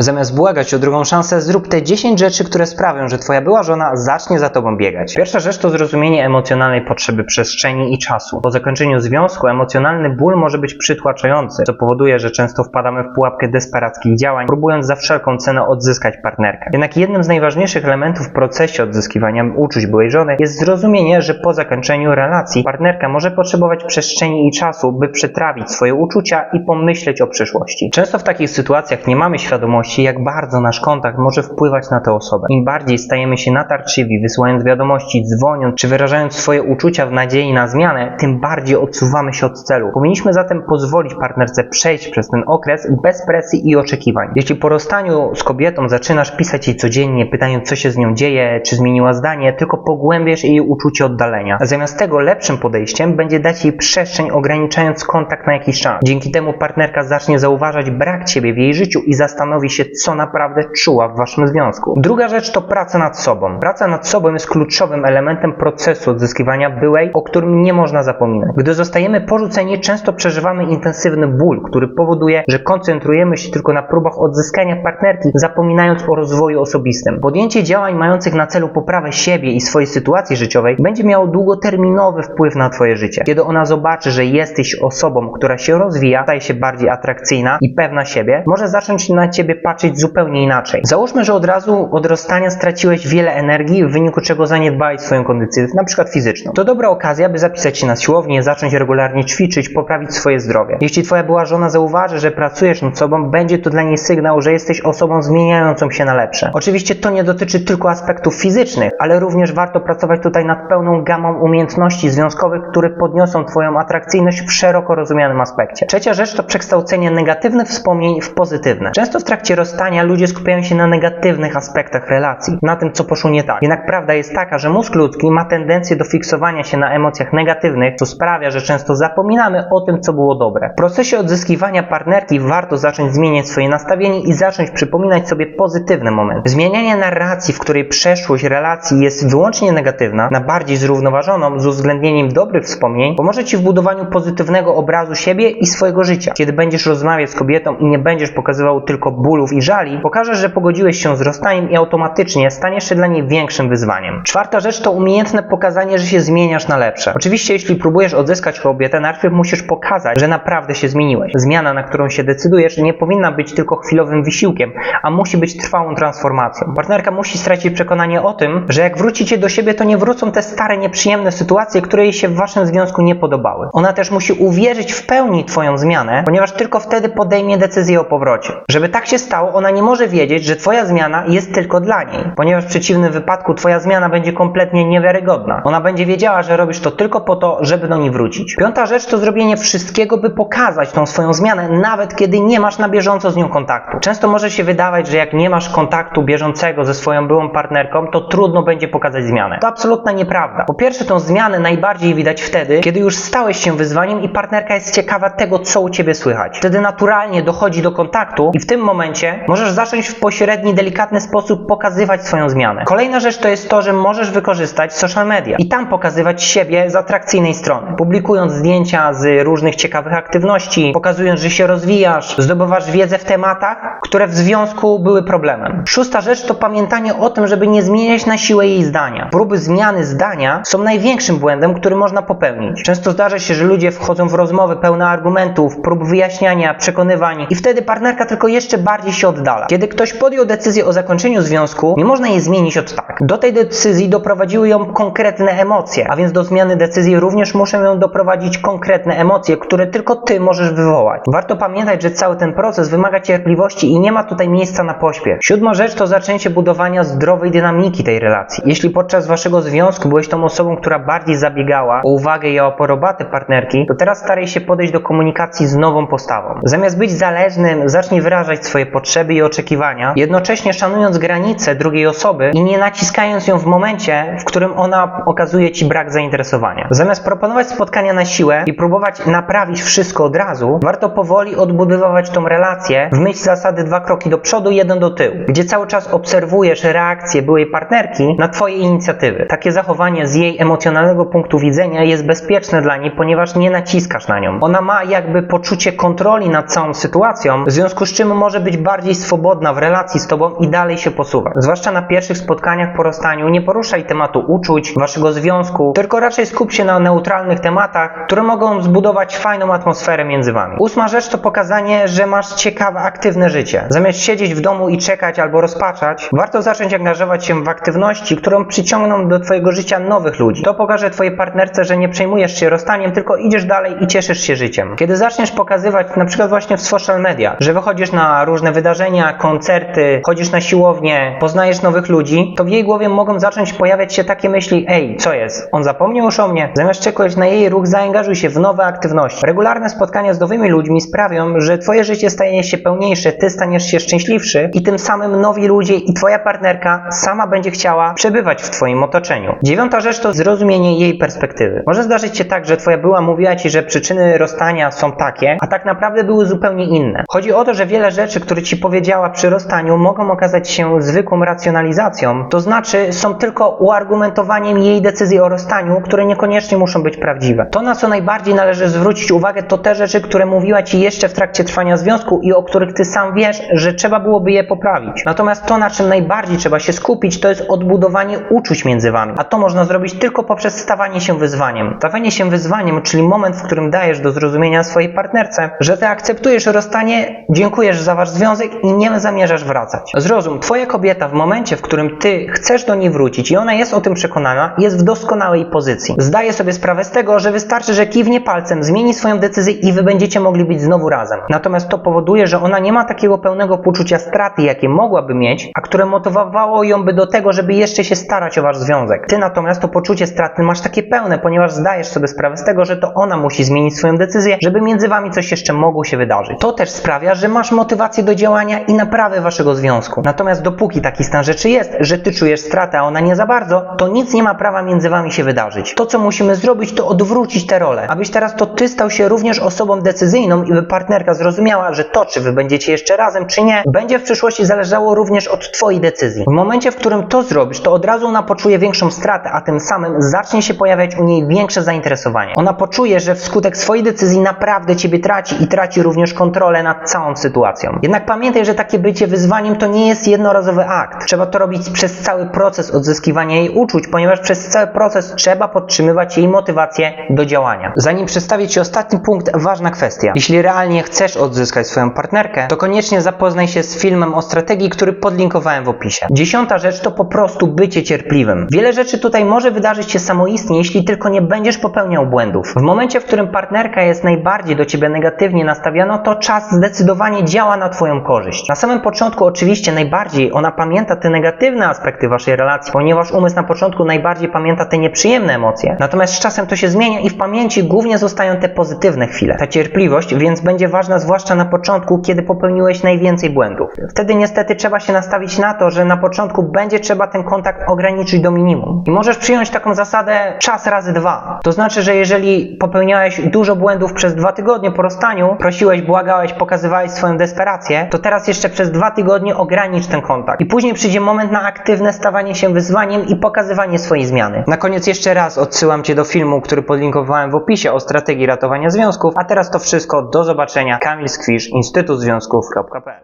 Zamiast błagać o drugą szansę, zrób te 10 rzeczy, które sprawią, że twoja była żona zacznie za tobą biegać. Pierwsza rzecz to zrozumienie emocjonalnej potrzeby przestrzeni i czasu. Po zakończeniu związku emocjonalny ból może być przytłaczający, co powoduje, że często wpadamy w pułapkę desperackich działań, próbując za wszelką cenę odzyskać partnerkę. Jednak jednym z najważniejszych elementów w procesie odzyskiwania uczuć byłej żony jest zrozumienie, że po zakończeniu relacji partnerka może potrzebować przestrzeni i czasu, by przetrawić swoje uczucia i pomyśleć o przyszłości. Często w takich sytuacjach nie mamy świadomości, jak bardzo nasz kontakt może wpływać na tę osobę. Im bardziej stajemy się natarczywi, wysyłając wiadomości, dzwoniąc czy wyrażając swoje uczucia w nadziei na zmianę, tym bardziej odsuwamy się od celu. Powinniśmy zatem pozwolić partnerce przejść przez ten okres bez presji i oczekiwań. Jeśli po rozstaniu z kobietą zaczynasz pisać jej codziennie, pytając co się z nią dzieje, czy zmieniła zdanie, tylko pogłębiasz jej uczucie oddalenia. Zamiast tego lepszym podejściem będzie dać jej przestrzeń, ograniczając kontakt na jakiś czas. Dzięki temu partnerka zacznie zauważać brak ciebie w jej życiu i zastanowi się, co naprawdę czuła w waszym związku. Druga rzecz to praca nad sobą. Praca nad sobą jest kluczowym elementem procesu odzyskiwania byłej, o którym nie można zapominać. Gdy zostajemy porzuceni, często przeżywamy intensywny ból, który powoduje, że koncentrujemy się tylko na próbach odzyskania partnerki, zapominając o rozwoju osobistym. Podjęcie działań mających na celu poprawę siebie i swojej sytuacji życiowej będzie miało długoterminowy wpływ na twoje życie. Kiedy ona zobaczy, że jesteś osobą, która się rozwija, staje się bardziej atrakcyjna i pewna siebie, może zacząć na ciebie patrzeć zupełnie inaczej. Załóżmy, że od razu od rozstania straciłeś wiele energii, w wyniku czego zaniedbałeś swoją kondycję, na przykład fizyczną. To dobra okazja, by zapisać się na siłownię, zacząć regularnie ćwiczyć, poprawić swoje zdrowie. Jeśli twoja była żona zauważy, że pracujesz nad sobą, będzie to dla niej sygnał, że jesteś osobą zmieniającą się na lepsze. Oczywiście to nie dotyczy tylko aspektów fizycznych, ale również warto pracować tutaj nad pełną gamą umiejętności związkowych, które podniosą twoją atrakcyjność w szeroko rozumianym aspekcie. Trzecia rzecz to przekształcenie negatywnych wspomnień w pozytywne. Często w trakcie rozstania ludzie skupiają się na negatywnych aspektach relacji, na tym, co poszło nie tak. Jednak prawda jest taka, że mózg ludzki ma tendencję do fiksowania się na emocjach negatywnych, co sprawia, że często zapominamy o tym, co było dobre. W procesie odzyskiwania partnerki warto zacząć zmieniać swoje nastawienie i zacząć przypominać sobie pozytywne momenty. Zmienianie narracji, w której przeszłość relacji jest wyłącznie negatywna, na bardziej zrównoważoną, z uwzględnieniem dobrych wspomnień, pomoże Ci w budowaniu pozytywnego obrazu siebie i swojego życia. Kiedy będziesz rozmawiać z kobietą i nie będziesz pokazywał tylko bólów i żali, pokażesz, że pogodziłeś się z rozstaniem i automatycznie staniesz się dla niej większym wyzwaniem. Czwarta rzecz to umiejętne pokazanie, że się zmieniasz na lepsze. Oczywiście, jeśli próbujesz odzyskać kobietę, najpierw musisz pokazać, że naprawdę się zmieniłeś. Zmiana, na którą się decydujesz, nie powinna być tylko chwilowym wysiłkiem, a musi być trwałą transformacją. Partnerka musi stracić przekonanie o tym, że jak wrócicie do siebie, to nie wrócą te stare, nieprzyjemne sytuacje, które jej się w waszym związku nie podobały. Ona też musi uwierzyć w pełni twoją zmianę, ponieważ tylko wtedy podejmie decyzję o powrocie. Żeby tak się stało, ona nie może wiedzieć, że twoja zmiana jest tylko dla niej, ponieważ w przeciwnym wypadku twoja zmiana będzie kompletnie niewiarygodna. Ona będzie wiedziała, że robisz to tylko po to, żeby do niej wrócić. Piąta rzecz to zrobienie wszystkiego, by pokazać tą swoją zmianę, nawet kiedy nie masz na bieżąco z nią kontaktu. Często może się wydawać, że jak nie masz kontaktu bieżącego ze swoją byłą partnerką, to trudno będzie pokazać zmianę. To absolutna nieprawda. Po pierwsze, tą zmianę najbardziej widać wtedy, kiedy już stałeś się wyzwaniem i partnerka jest ciekawa tego, co u ciebie słychać. Wtedy naturalnie dochodzi do kontaktu i w tym momencie możesz zacząć w pośredni, delikatny sposób pokazywać swoją zmianę. Kolejna rzecz to jest to, że możesz wykorzystać social media i tam pokazywać siebie z atrakcyjnej strony. Publikując zdjęcia z różnych ciekawych aktywności, pokazując, że się rozwijasz, zdobywasz wiedzę w tematach, które w związku były problemem. Szósta rzecz to pamiętanie o tym, żeby nie zmieniać na siłę jej zdania. Próby zmiany zdania są największym błędem, który można popełnić. Często zdarza się, że ludzie wchodzą w rozmowy pełne argumentów, prób wyjaśniania, przekonywań i wtedy partnerka tylko jeszcze bardziej się oddala. Kiedy ktoś podjął decyzję o zakończeniu związku, nie można jej zmienić od tak. Do tej decyzji doprowadziły ją konkretne emocje, a więc do zmiany decyzji również muszą ją doprowadzić konkretne emocje, które tylko ty możesz wywołać. Warto pamiętać, że cały ten proces wymaga cierpliwości i nie ma tutaj miejsca na pośpiech. Siódma rzecz to zaczęcie budowania zdrowej dynamiki tej relacji. Jeśli podczas waszego związku byłeś tą osobą, która bardziej zabiegała o uwagę i o aporobatę partnerki, to teraz staraj się podejść do komunikacji z nową postawą. Zamiast być zależnym, zacznij wyrażać swoje potrzeby i oczekiwania, jednocześnie szanując granice drugiej osoby i nie naciskając ją w momencie, w którym ona okazuje ci brak zainteresowania. Zamiast proponować spotkania na siłę i próbować naprawić wszystko od razu, warto powoli odbudowywać tą relację w myśl zasady dwa kroki do przodu, jeden do tyłu, gdzie cały czas obserwujesz reakcję byłej partnerki na twoje inicjatywy. Takie zachowanie z jej emocjonalnego punktu widzenia jest bezpieczne dla niej, ponieważ nie naciskasz na nią. Ona ma jakby poczucie kontroli nad całą sytuacją, w związku z czym może być bardziej swobodna w relacji z tobą i dalej się posuwa. Zwłaszcza na pierwszych spotkaniach po rozstaniu nie poruszaj tematu uczuć, waszego związku, tylko raczej skup się na neutralnych tematach, które mogą zbudować fajną atmosferę między wami. Ósma rzecz to pokazanie, że masz ciekawe, aktywne życie. Zamiast siedzieć w domu i czekać albo rozpaczać, warto zacząć angażować się w aktywności, które przyciągną do twojego życia nowych ludzi. To pokaże twojej partnerce, że nie przejmujesz się rozstaniem, tylko idziesz dalej i cieszysz się życiem. Kiedy zaczniesz pokazywać, na przykład właśnie w social media, że wychodzisz na różne wydarzenia, koncerty, chodzisz na siłownię, poznajesz nowych ludzi, to w jej głowie mogą zacząć pojawiać się takie myśli, ej, co jest? On zapomniał już o mnie? Zamiast czekać na jej ruch, zaangażuj się w nowe aktywności. Regularne spotkania z nowymi ludźmi sprawią, że twoje życie stanie się pełniejsze, ty staniesz się szczęśliwszy i tym samym nowi ludzie i twoja partnerka sama będzie chciała przebywać w twoim otoczeniu. Dziewiąta rzecz to zrozumienie jej perspektywy. Może zdarzyć się tak, że twoja była mówiła ci, że przyczyny rozstania są takie, a tak naprawdę były zupełnie inne. Chodzi o to, że wiele rzeczy, które ci powiedziała przy rozstaniu, mogą okazać się zwykłą racjonalizacją, to znaczy są tylko uargumentowaniem jej decyzji o rozstaniu, które niekoniecznie muszą być prawdziwe. To, na co najbardziej należy zwrócić uwagę, to te rzeczy, które mówiła ci jeszcze w trakcie trwania związku i o których ty sam wiesz, że trzeba byłoby je poprawić. Natomiast to, na czym najbardziej trzeba się skupić, to jest odbudowanie uczuć między wami. A to można zrobić tylko poprzez stawanie się wyzwaniem. Stawanie się wyzwaniem, czyli moment, w którym dajesz do zrozumienia swojej partnerce, że ty akceptujesz rozstanie, dziękujesz za wasz związek i nie zamierzasz wracać. Zrozum, twoja kobieta w momencie, w którym ty chcesz do niej wrócić i ona jest o tym przekonana, jest w doskonałej pozycji. Zdaje sobie sprawę z tego, że wystarczy, że kiwnie palcem, zmieni swoją decyzję i wy będziecie mogli być znowu razem. Natomiast to powoduje, że ona nie ma takiego pełnego poczucia straty, jakie mogłaby mieć, a które motywowało ją by do tego, żeby jeszcze się starać o wasz związek. Ty natomiast to poczucie straty masz takie pełne, ponieważ zdajesz sobie sprawę z tego, że to ona musi zmienić swoją decyzję, żeby między wami coś jeszcze mogło się wydarzyć. To też sprawia, że masz motywację do działania i naprawy waszego związku. Natomiast dopóki taki stan rzeczy jest, że ty czujesz stratę, a ona nie za bardzo, to nic nie ma prawa między wami się wydarzyć. To, co musimy zrobić, to odwrócić tę rolę, abyś teraz to ty stał się również osobą decyzyjną i by partnerka zrozumiała, że to, czy wy będziecie jeszcze razem, czy nie, będzie w przyszłości zależało również od twojej decyzji. W momencie, w którym to zrobisz, to od razu ona poczuje większą stratę, a tym samym zacznie się pojawiać u niej większe zainteresowanie. Ona poczuje, że wskutek swojej decyzji naprawdę ciebie traci i traci również kontrolę nad całą sytuacją. Jednak pamiętaj, że takie bycie wyzwaniem to nie jest jednorazowy akt. Trzeba to robić przez cały proces odzyskiwania jej uczuć, ponieważ przez cały proces trzeba podtrzymywać jej motywację do działania. Zanim przedstawię Ci ostatni punkt, ważna kwestia. Jeśli realnie chcesz odzyskać swoją partnerkę, to koniecznie zapoznaj się z filmem o strategii, który podlinkowałem w opisie. Dziesiąta rzecz to po prostu bycie cierpliwym. Wiele rzeczy tutaj może wydarzyć się samoistnie, jeśli tylko nie będziesz popełniał błędów. W momencie, w którym partnerka jest najbardziej do Ciebie negatywnie nastawiona, to czas zdecydowanie działa na Twoją korzyść. Na samym początku oczywiście najbardziej ona pamięta te negatywne aspekty Waszej relacji, ponieważ umysł na początku najbardziej pamięta te nieprzyjemne emocje. Natomiast z czasem to się zmienia i w pamięci głównie zostają te pozytywne chwile. Ta cierpliwość więc będzie ważna zwłaszcza na początku, kiedy popełniłeś najwięcej błędów. Wtedy niestety trzeba się nastawić na to, że na początku będzie trzeba ten kontakt ograniczyć do minimum. I możesz przyjąć taką zasadę czas razy dwa. To znaczy, że jeżeli popełniałeś dużo błędów przez dwa tygodnie po rozstaniu, prosiłeś, błagałeś, pokazywałeś swoją desperację, to teraz jeszcze przez dwa tygodnie ogranicz ten kontakt. I później przyjdzie moment na aktywne stawanie się wyzwaniem i pokazywanie swojej zmiany. Na koniec jeszcze raz odsyłam Cię do filmu, który podlinkowałem w opisie o strategii ratowania związków, a teraz to wszystko. Do zobaczenia. Kamil Skwisz, Instytut Związków.pl